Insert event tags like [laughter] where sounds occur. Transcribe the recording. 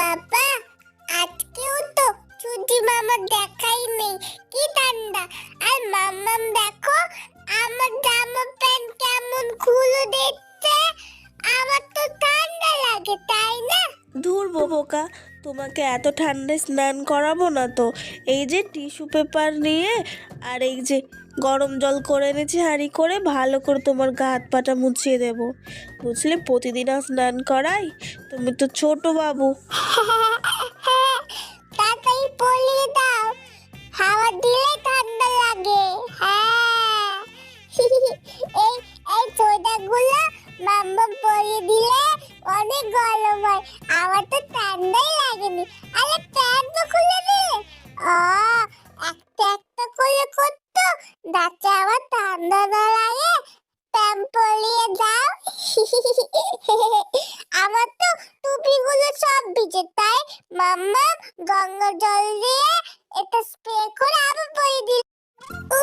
বাবা, আজকেও তো ছুটি মামা দেখাই নেই। কি ঠান্ডা আর মাম্মাম দেখো, আমার জামা প্যান্ট কেমন খুলে দিচ্ছে। আমার তো ঠান্ডা লাগে, তাই না? ধুর বোকা তোমাকে এত ঠান্ডায় স্নান করাবো না তো। এই যে টিস্যু পেপার নিয়ে, আর এই যে গরম জল করে এনেছি, হাঁড়ি করে ভালো করে তোমার গা হাত পাটা মুছিয়ে দেবো। বুঝলে, প্রতিদিন আর স্নান করাই, তুমি তো ছোট বাবু। [laughs] দাও। হাওয়া ঠান্ডা হ্যাঁ। [laughs] এই দিলে অনেক গরম হয়। আমার তো ঠান্ডাই যাতে আমার ঠান্ডা না লাগে প্যান্ট পরিয়ে দাও আমার তো টুপিগুলো সব ভিজে, তাই মাম্মা গঙ্গা জল দিয়ে এটা স্প্রে করে আবার পরিয়ে দিল।